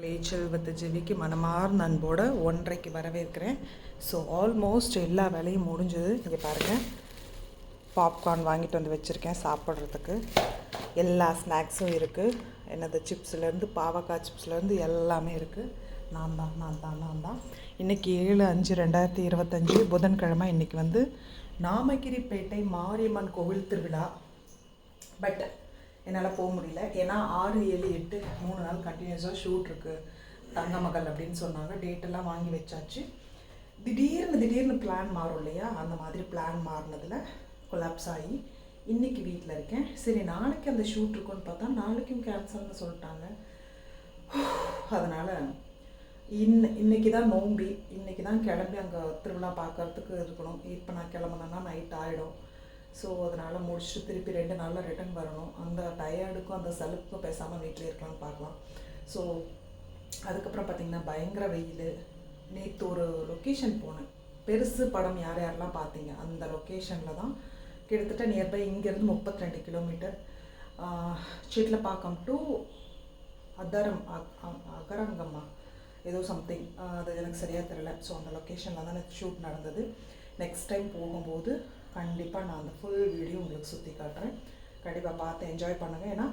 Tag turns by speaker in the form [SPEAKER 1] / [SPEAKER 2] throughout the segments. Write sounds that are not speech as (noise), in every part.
[SPEAKER 1] கலை செல்வத்து ஜெவிக்கு மனமார்ந்த அன்போட ஒன்றைக்கு வரவேற்கிறேன். ஸோ ஆல்மோஸ்ட் எல்லா வேலையும் முடிஞ்சது. இங்கே பாருங்கள் பாப்கார்ன் வாங்கிட்டு வந்து வச்சுருக்கேன் சாப்பிட்றதுக்கு. எல்லா ஸ்நாக்ஸும் இருக்குது என்னது சிப்ஸ்லேருந்து பாவக்காய் சிப்ஸ்லேருந்து எல்லாமே இருக்குது நான் தான் நான் தான் நான் தான். இன்றைக்கி ஏழு அஞ்சு ரெண்டாயிரத்தி இருபத்தஞ்சி புதன்கிழமை இன்றைக்கி வந்து நாமகிரிப்பேட்டை மாரியம்மன் கோவில் திருவிழா. பட் என்னால் போக முடியல. ஏன்னா ஆறு ஏழு எட்டு மூணு நாள் கண்டினியூஸாக ஷூட் இருக்குது தங்க மகள் அப்படின்னு சொன்னாங்க. டேட்டெல்லாம் வாங்கி வச்சாச்சு. திடீர்னு திடீர்னு பிளான் மாறும் இல்லையா? அந்த மாதிரி பிளான் மாறினதில் கொலாப்ஸ் ஆகி இன்றைக்கி வீட்டில் இருக்கேன். சரி நாளைக்கு அந்த ஷூட் இருக்குன்னு பார்த்தா நாளைக்கும் கேன்சல்னு சொல்லிட்டாங்க. (sighs) அதனால் இன் இன்னைக்கு தான் நோம்பி. இன்றைக்கி தான் கிளம்பி அங்கே திருவிழா பார்க்குறதுக்கு இருக்கணும். இப்போ நான் கிளம்புனேன்னா நைட் ஆகிடும் ஸோ அதனால் முடிச்சுட்டு திருப்பி ரெண்டு நாளில் ரிட்டர்ன் வரணும். அந்த டயர்டுக்கும் அந்த சலுப்புக்கும் பேசாமல் வீட்டில் இருக்கலாம்னு பார்க்கலாம். ஸோ அதுக்கப்புறம் பார்த்திங்கன்னா பயங்கர வெயில். நேற்று ஒரு லொக்கேஷன் போனேன். பெருசு படம் யார் யாரெல்லாம் பார்த்தீங்க அந்த லொக்கேஷனில் தான் கிட்டத்தட்ட நியர்பை இங்கேருந்து முப்பத்தி ரெண்டு கிலோமீட்டர் சிட்லப்பாக்கம் டு அதரம் அகரங்கம்மா. ஏதோ சம்திங் அது எனக்கு சரியாக தெரில ஸோ அந்த லொக்கேஷனில் தான் எனக்கு ஷூட் நடந்தது. நெக்ஸ்ட் டைம் போகும்போது கண்டிப்பாக நான் அந்த ஃபுல் வீடியோ உங்களுக்கு சுற்றி காட்டுறேன். கண்டிப்பாக பார்த்து என்ஜாய் பண்ணுங்கள் ஏன்னா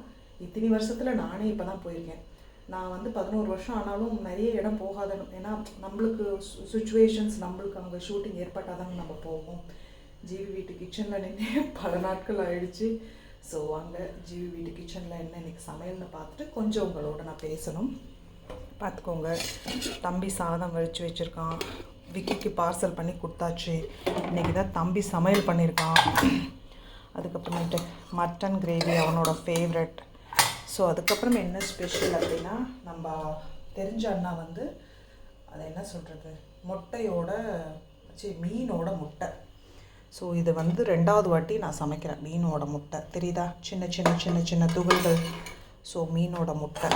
[SPEAKER 1] இத்தனை வருஷத்தில் நானே இப்போ தான் போயிருக்கேன். நான் வந்து பதினோரு வருஷம் ஆனாலும் நிறைய இடம் போகாத ஏன்னா நம்மளுக்கு சுச்சுவேஷன்ஸ் நம்மளுக்கு அங்கே ஷூட்டிங் ஏற்பட்டால் தாங்க நம்ம போவோம். ஜிவி வீட்டு கிச்சனில் நின்று பல நாட்கள் ஆயிடுச்சு. ஸோ அங்கே ஜிவி வீட்டு கிச்சனில் என்ன இன்றைக்கி சமையல்னு பார்த்துட்டு கொஞ்சம் உங்களோட நான் பேசணும். பார்த்துக்கோங்க. தம்பி சாதம் வடித்து வச்சுருக்கான். விக்கிக்கு பார்சல் பண்ணி கொடுத்தாச்சு. இன்றைக்கி தான் தம்பி சமையல் பண்ணியிருக்கான். அதுக்கப்புறமேட்டு மட்டன் கிரேவி அவனோட ஃபேவரட் ஸோ அதுக்கப்புறம் என்ன ஸ்பெஷல் அப்படின்னா நம்ம தெரிஞ்ச அண்ணா வந்து அது என்ன சொல்கிறது முட்டையோட சரி மீனோட முட்டை. ஸோ இது வந்து ரெண்டாவது வாட்டி நான் சமைக்கிறேன் மீனோட முட்டை. தெரியுதா? சின்ன சின்ன சின்ன சின்ன துகள்கள். ஸோ மீனோட முட்டை.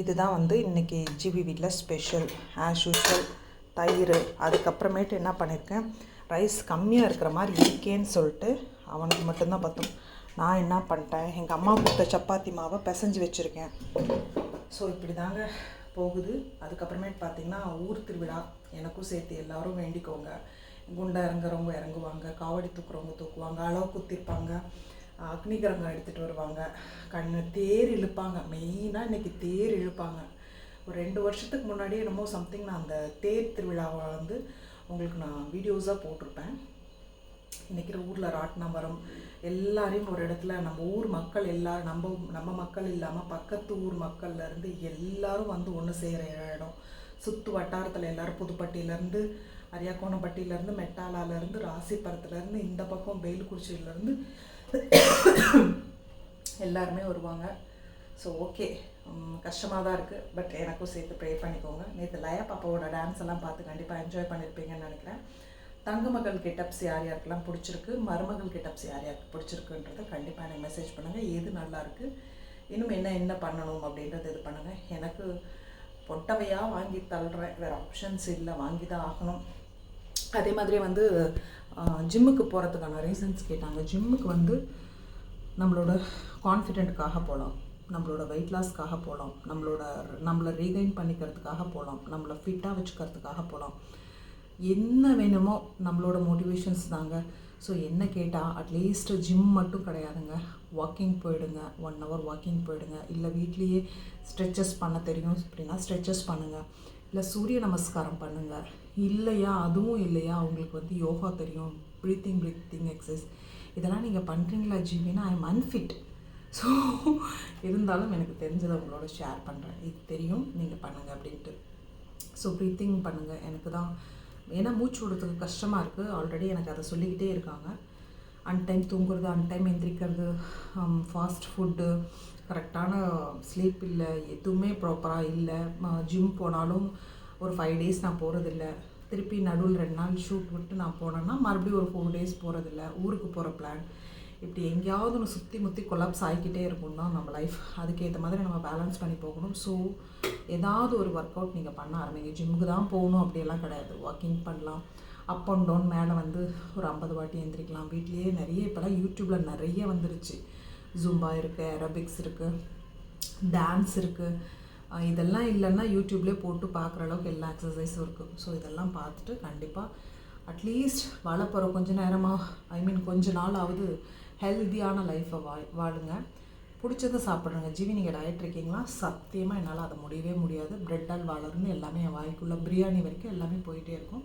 [SPEAKER 1] இதுதான் வந்து இன்றைக்கி ஜிபி வீட்டில் ஸ்பெஷல் ஆஸ் யூஷுவல் தயிர். அதுக்கப்புறமேட்டு என்ன பண்ணியிருக்கேன் ரைஸ் கம்மியாக இருக்கிற மாதிரி இருக்கேன்னு சொல்லிட்டு அவனுக்கு மட்டும்தான் பார்த்தோம் நான் என்ன பண்ணிட்டேன்? எங்கள் அம்மா கொடுத்த சப்பாத்தி மாவை பிசைஞ்சு வச்சுருக்கேன். ஸோ இப்படி தாங்க போகுது. அதுக்கப்புறமேட்டு பார்த்தீங்கன்னா ஊர் திருவிழா. எனக்கும் சேர்த்து எல்லோரும் வேண்டிக்கோங்க. குண்டை இறங்குறவங்க இறங்குவாங்க காவடி தூக்குறவங்க தூக்குவாங்க அளவு குத்திருப்பாங்க. அக்னிகரங்கம் எடுத்துகிட்டு வருவாங்க. கண்ணு தேர் இழுப்பாங்க. மெயினாக இன்னைக்கு தேர் இழுப்பாங்க. ஒரு ரெண்டு வருஷத்துக்கு முன்னாடியே என்னமோ சம்திங் நான் அந்த தேர் திருவிழாவை வந்து உங்களுக்கு நான் வீடியோஸாக போட்டிருப்பேன். இன்றைக்கி ஊரில் ராட்டினம் வரும் எல்லாரையும் ஒரு இடத்துல நம்ம ஊர் மக்கள் எல்லாரும் நம்ம நம்ம மக்கள் இல்லாமல் பக்கத்து ஊர் மக்கள்லேருந்து எல்லாரும் வந்து ஒன்று செய்கிற இடம். சுற்று வட்டாரத்தில் எல்லோரும் புதுப்பட்டியிலேருந்து அரியாக்கோணப்பட்டியிலேருந்து மெட்டாலாலேருந்து ராசிபுரத்துலேருந்து இந்த பக்கம் வேலுக்குறிச்சியிலேருந்து எல்லாருமே வருவாங்க. ஸோ ஓகே கஷ்டமாக தான் இருக்குது பட் எனக்கும் சேர்த்து ப்ரே பண்ணிக்கோங்க. நேற்று லயா பாப்பாவோட டான்ஸ் எல்லாம் பார்த்து கண்டிப்பாக என்ஜாய் பண்ணியிருப்பீங்கன்னு நினைக்கிறேன். தங்கமகள் கெட்டப்ஸ் யார் யாருக்கெல்லாம் பிடிச்சிருக்கு? மருமகள் கெட்டப்ஸ் யார் யாருக்கு பிடிச்சிருக்குன்றதை கண்டிப்பாக எனக்கு மெசேஜ் பண்ணுங்கள் எது நல்லாயிருக்கு இன்னும் என்ன என்ன பண்ணணும் அப்படின்றத இது பண்ணுங்கள் எனக்கு பொட்டவையாக வாங்கி தள்ளுறேன். வேறு ஆப்ஷன்ஸ் இல்லை. வாங்கி தான் ஆகணும். அதே மாதிரி வந்து ஜிம்முக்கு போகிறதுக்கான ரீசன்ஸ் கேட்டாங்க. ஜிம்முக்கு வந்து நம்மளோட கான்ஃபிடென்ட்டுக்காக போகலாம் நம்மளோட வெயிட் லாஸ்க்காக போகலாம் நம்மளோட நம்மளை ரீகைன் பண்ணிக்கிறதுக்காக போகலாம் நம்மளை ஃபிட்டாக வச்சுக்கிறதுக்காக போகலாம் என்ன வேணுமோ நம்மளோட மோட்டிவேஷன்ஸ் தாங்க. ஸோ என்ன கேட்டால் அட்லீஸ்ட் ஜிம் மட்டும் கிடையாதுங்க. வாக்கிங் போயிடுங்க. ஒன் ஹவர் வாக்கிங் போயிடுங்க. இல்லை வீட்லேயே ஸ்ட்ரெச்சஸ் பண்ண தெரியும். அப்படின்னா ஸ்ட்ரெச்சஸ் பண்ணுங்கள் இல்லை சூரிய நமஸ்காரம் பண்ணுங்கள் இல்லையா? அதுவும் இல்லையா? அவங்களுக்கு வந்து யோகா தெரியும். ப்ரீத்திங் ப்ரீத்திங் எக்ஸசைஸ் இதெல்லாம் நீங்கள் பண்ணுறீங்களா ஜிவினா ஐ எம் அன்ஃபிட் ஸோ இருந்தாலும் எனக்கு தெரிஞ்சதை உங்களோட ஷேர் பண்ணுறேன் இது தெரியும் நீங்கள் பண்ணுங்கள் அப்படின்ட்டு. ஸோ ப்ரீத்திங் பண்ணுங்கள் எனக்கு தான் ஏன்னா மூச்சு விடுறதுக்கு கஷ்டமாக இருக்குது ஆல்ரெடி எனக்கு அதை சொல்லிக்கிட்டே இருக்காங்க. அன்டைம் தூங்குறது அன் டைம் எந்திரிக்கிறது ஃபாஸ்ட் ஃபுட்டு கரெக்டான ஸ்லீப் இல்லை எதுவுமே ப்ராப்பராக இல்லை. ஜிம் போனாலும் ஒரு ஃபைவ் டேஸ் நான் போகிறதில்ல திருப்பி நடுவில் ரெண்டு நாள் ஷூட் விட்டு நான் போனேன்னா மறுபடியும் ஒரு ஃபோர் டேஸ் போகிறதில்ல ஊருக்கு போகிற பிளான் இப்படி எங்கேயாவது ஒன்று சுற்றி முற்றி கொலாப்ஸ் ஆகிக்கிட்டே இருக்கும் தான் நம்ம லைஃப் அதுக்கேற்ற மாதிரி நம்ம பேலன்ஸ் பண்ணி போகணும். ஸோ ஏதாவது ஒரு ஒர்க் அவுட் நீங்கள் பண்ண ஆரம்பிங்க. ஜிம்முக்கு தான் போகணும் அப்படியெல்லாம் கிடையாது. வாக்கிங் பண்ணலாம். அப் அண்ட் டவுன் மேலே வந்து ஒரு ஐம்பது வாட்டி எழுந்திரிக்கலாம் வீட்லேயே நிறைய இப்போலாம் யூடியூப்பில் நிறைய வந்துருச்சு. ஜூம்பா இருக்குது அரபிக்ஸ் இருக்குது டான்ஸ் இருக்குது இதெல்லாம் இல்லைன்னா யூடியூப்லேயே போட்டு பார்க்குற அளவுக்கு எல்லா எக்ஸசைஸும் இருக்குது ஸோ இதெல்லாம் பார்த்துட்டு கண்டிப்பாக அட்லீஸ்ட் வாழ போகிற கொஞ்ச நேரமாக ஐ மீன் கொஞ்ச நாளாவது ஹெல்த்தியான லைஃப்பை வா வாழுங்க. பிடிச்சதை சாப்பிடுங்க. ஜிவி நீங்கள் டயட் இருக்கீங்களா? சத்தியமாக என்னால் அதை முடியவே முடியாது. பிரெட் அல்வாலேருந்து எல்லாமே என் வாய்க்குள்ளே பிரியாணி வரைக்கும் எல்லாமே போயிட்டே இருக்கும்.